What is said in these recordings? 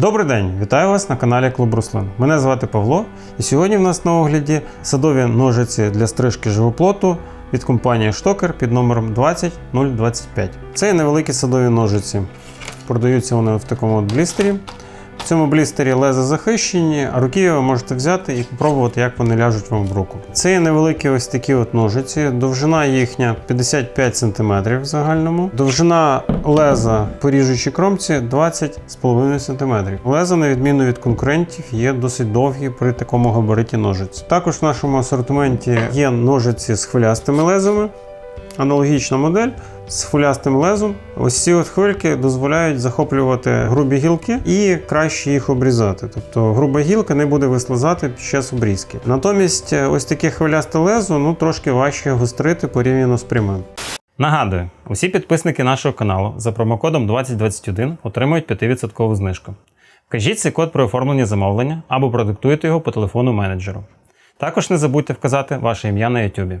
Добрий день, вітаю вас на каналі Клуб Руслин. Мене звати Павло, і сьогодні в нас на огляді садові ножиці для стрижки живоплоту від компанії Штокер під номером 20025. Це невеликі садові ножиці. Продаються вони в такому блістері. Цьому блістері леза захищені, а руків'я ви можете взяти і спробувати, як вони ляжуть вам в руку. Це є невеликі ось такі от ножиці. Довжина їхня 55 см в загальному. Довжина леза по ріжучій кромці 20,5 см. Леза, на відміну від конкурентів, є досить довгі при такому габариті ножиць. Також в нашому асортименті є ножиці з хвилястими лезами. Аналогічна модель з хвилястим лезом. Ось ці от хвильки дозволяють захоплювати грубі гілки і краще їх обрізати. Тобто груба гілка не буде вислизати під час обрізки. Натомість, е, ось таке хвилясте лезо ну трошки важче гострити порівняно з прямим. Нагадую, усі підписники нашого каналу за промокодом 2021 отримують 5% знижку. Вкажіть цей код при оформленні замовлення або продиктуйте його по телефону менеджеру. Також не забудьте вказати ваше ім'я на YouTube.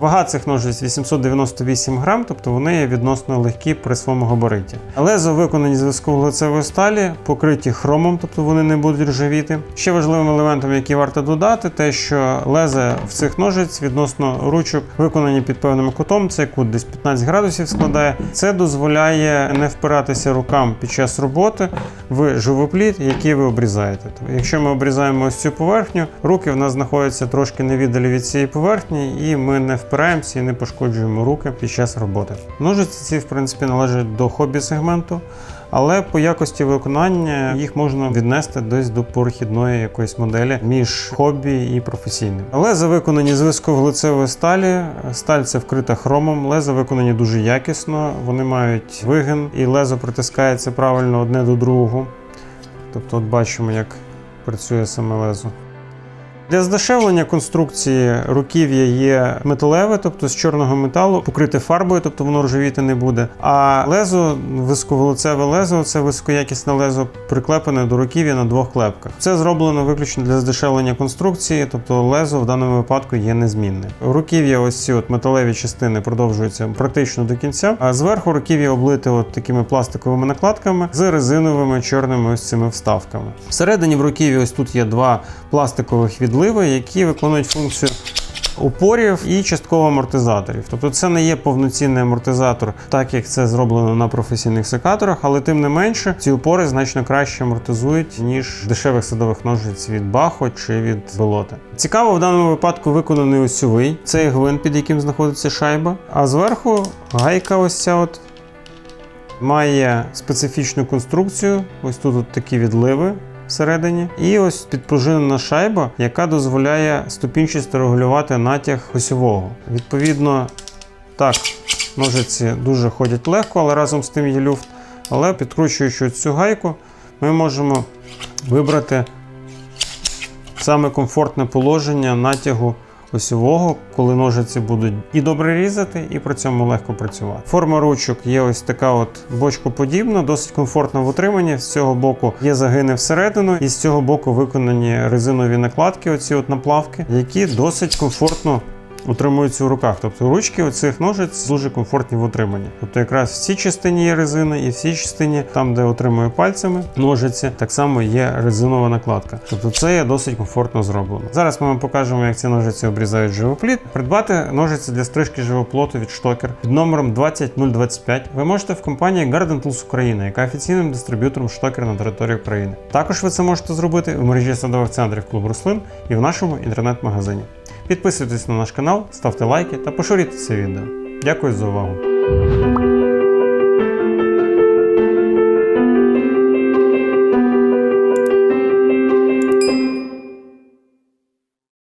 Вага цих ножиць 898 грам, тобто вони є відносно легкі при своєму габариті. Лезо виконані з високоглицевої сталі, покриті хромом, тобто вони не будуть ржавіти. Ще важливим елементом, який варто додати, те, що лезе в цих ножиць відносно ручок виконані під певним кутом, цей кут десь 15 градусів складає. Це дозволяє не впиратися рукам під час роботи в живопліт, який ви обрізаєте. Тобто, якщо ми обрізаємо ось цю поверхню, руки в нас знаходяться трошки невіддалі від цієї поверхні, і ми не впираємося і не пошкоджуємо руки під час роботи. Ножиці ці, в принципі, належать до хобі-сегменту, але по якості виконання їх можна віднести десь до перехідної якоїсь моделі між хобі і професійним. Леза виконані з високоглицевої сталі. Сталь це вкрита хромом. Леза виконані дуже якісно. Вони мають вигин і лезо притискається правильно одне до другого. Тобто, от бачимо, як працює саме лезо. Для здешевлення конструкції руків'я є металеве, тобто з чорного металу, покрите фарбою, тобто воно ржавіти не буде. А лезо, високоволоцеве лезо, це високоякісне лезо, приклепане до руків'я на двох клепках. Це зроблено виключно для здешевлення конструкції, тобто лезо в даному випадку є незмінне. Руків'я, ось ці от металеві частини продовжуються практично до кінця, а зверху руків'я облите от такими пластиковими накладками з резиновими чорними ось цими вставками. Всередині в руків'ї ось тут є два пластикових відливи, які виконують функцію упорів і частково амортизаторів. Тобто це не є повноцінний амортизатор, так як це зроблено на професійних секаторах, але тим не менше ці упори значно краще амортизують, ніж дешевих садових ножиць від Бахо чи від Белота. Цікаво, в даному випадку виконаний осьовий, цей гвинт, під яким знаходиться шайба, а зверху гайка ось ця от. Має специфічну конструкцію. Ось тут от такі відливи всередині. І ось підпружинена шайба, яка дозволяє ступінчасто регулювати натяг осьового. Відповідно, так, ножиці дуже ходять легко, але разом з тим є люфт. Але підкручуючи цю гайку, ми можемо вибрати саме комфортне положення натягу осьового, коли ножиці будуть і добре різати, і при цьому легко працювати. Форма ручок є ось така от бочкоподібна, досить комфортна в утриманні. З цього боку є загини всередину, і з цього боку виконані резинові накладки, оці от наплавки, які досить комфортно. Утримуються в руках, тобто ручки оцих ножиць дуже комфортні в утриманні. Тобто, якраз в цій частині є резина, і в цій частині, там де отримую пальцями ножиці, так само є резинова накладка. Тобто це є досить комфортно зроблено. Зараз ми вам покажемо, як ці ножиці обрізають живопліт. Придбати ножиці для стрижки живоплоту від штокер під номером 20025 ви можете в компанії Garden Tools Україна, яка офіційним дистриб'ютором штокер на території України. Також ви це можете зробити в мережі садових центрів клуб Руслин і в нашому інтернет-магазині. Підписуйтесь на наш канал, ставте лайки та поширюйте це відео. Дякую за увагу!